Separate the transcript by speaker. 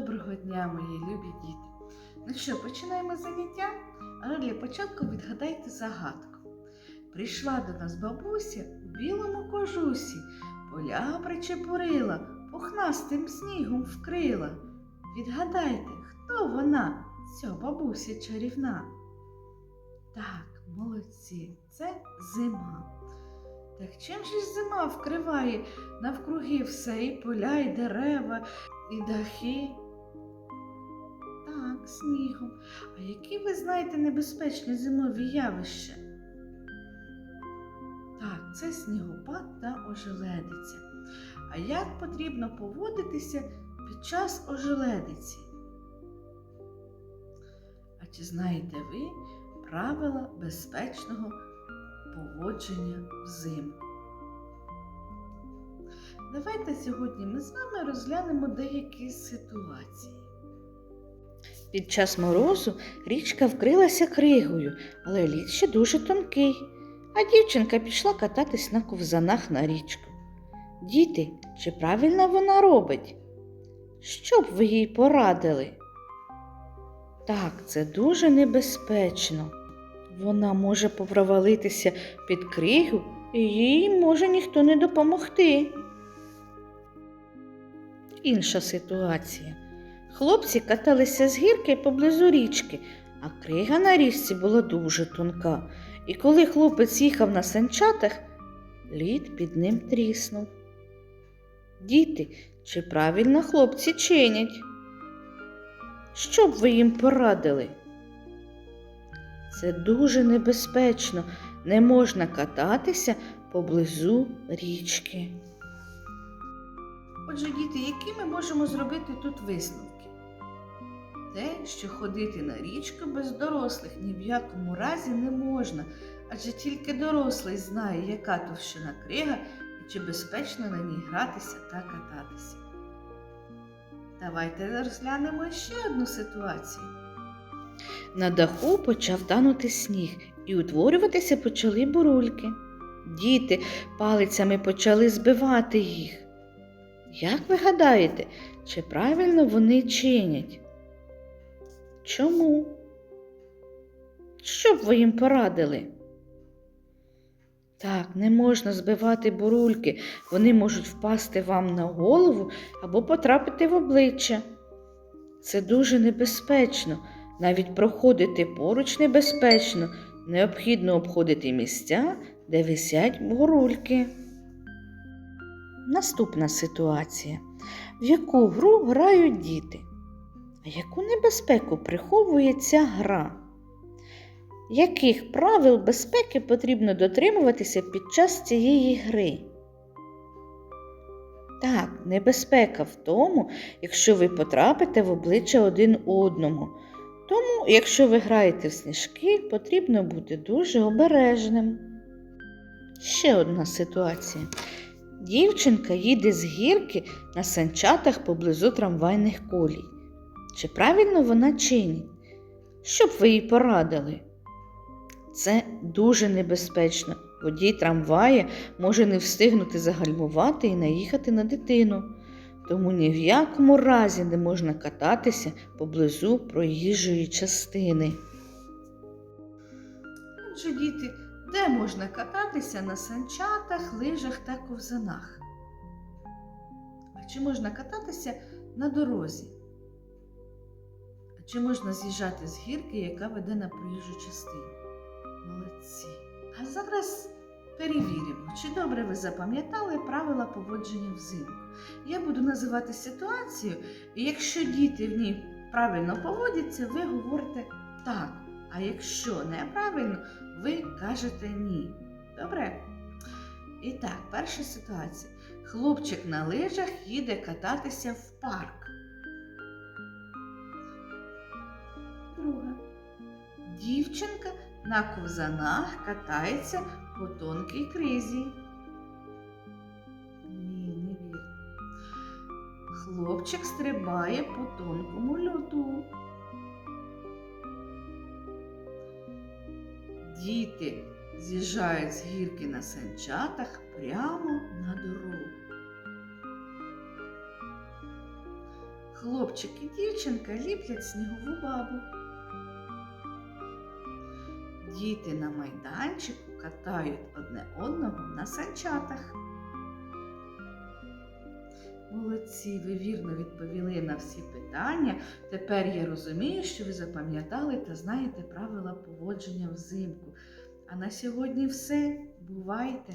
Speaker 1: Доброго дня, мої любі діти! Ну що, починаємо заняття? Але для початку відгадайте загадку. Прийшла до нас бабуся у білому кожусі, поля причепурила, пухнастим снігом вкрила. Відгадайте, хто вона, ця бабуся чарівна? Так, молодці, це зима. Так чим же ж зима вкриває навкруги все і поля, і дерева, і дахи? Снігом. А які ви знаєте небезпечні зимові явища? Так, це снігопад та ожеледиця. А як потрібно поводитися під час ожеледиці? А чи знаєте ви правила безпечного поводження взимку? Давайте сьогодні ми з вами розглянемо деякі ситуації. Під час морозу річка вкрилася кригою, але лід ще дуже тонкий, а дівчинка пішла кататись на ковзанах на річку. Діти, чи правильно вона робить? Що б ви їй порадили? Так, це дуже небезпечно. Вона може провалитися під кригу, і їй може ніхто не допомогти. Інша ситуація. Хлопці каталися з гірки поблизу річки, а крига на річці була дуже тонка. І коли хлопець їхав на санчатах, лід під ним тріснув. Діти, чи правильно хлопці чинять? Що б ви їм порадили? Це дуже небезпечно. Не можна кататися поблизу річки. Отже, діти, які ми можемо зробити тут висновки? Те, що ходити на річку без дорослих ні в якому разі не можна, адже тільки дорослий знає, яка товщина крига і чи безпечно на ній гратися та кататися. Давайте розглянемо ще одну ситуацію. На даху почав танути сніг, і утворюватися почали бурульки. Діти палицями почали збивати їх. Як ви гадаєте, чи правильно вони чинять? Чому? Що б ви їм порадили? Так, не можна збивати бурульки, вони можуть впасти вам на голову або потрапити в обличчя. Це дуже небезпечно. Навіть проходити поруч небезпечно, необхідно обходити місця, де висять бурульки. Наступна ситуація. В яку гру грають діти? А яку небезпеку приховує ця гра? Яких правил безпеки потрібно дотримуватися під час цієї гри? Так, небезпека в тому, якщо ви потрапите в обличчя один одному. Тому, якщо ви граєте в сніжки, потрібно бути дуже обережним. Ще одна ситуація. Дівчинка їде з гірки на санчатах поблизу трамвайних колій. Чи правильно вона чинить? Що б ви їй порадили? Це дуже небезпечно. Водій трамвая може не встигнути загальмувати і наїхати на дитину. Тому ні в якому разі не можна кататися поблизу проїжджої частини. Отже, діти, де можна кататися на санчатах, лижах та ковзанах? А чи можна кататися на дорозі? А чи можна з'їжджати з гірки, яка веде на проїжджу частину? Молодці. А зараз перевіримо, чи добре ви запам'ятали правила поводження взимку. Я буду називати ситуацію, і якщо діти в ній правильно поводяться, ви говорите так. А якщо неправильно, ви кажете ні. Добре? І так, перша ситуація. Хлопчик на лижах їде кататися в парк. Друга. Дівчинка на ковзанах катається по тонкій кризі. Ні, не вірно. Хлопчик стрибає по тонкому льоду. Діти з'їжджають з гірки на санчатах прямо на дорогу. Хлопчик і дівчинка ліплять снігову бабу. Діти на майданчику катають одне одного на санчатах. Молодці, ви вірно відповіли на всі питання. Тепер я розумію, що ви запам'ятали та знаєте правила поводження взимку. А на сьогодні все. Бувайте!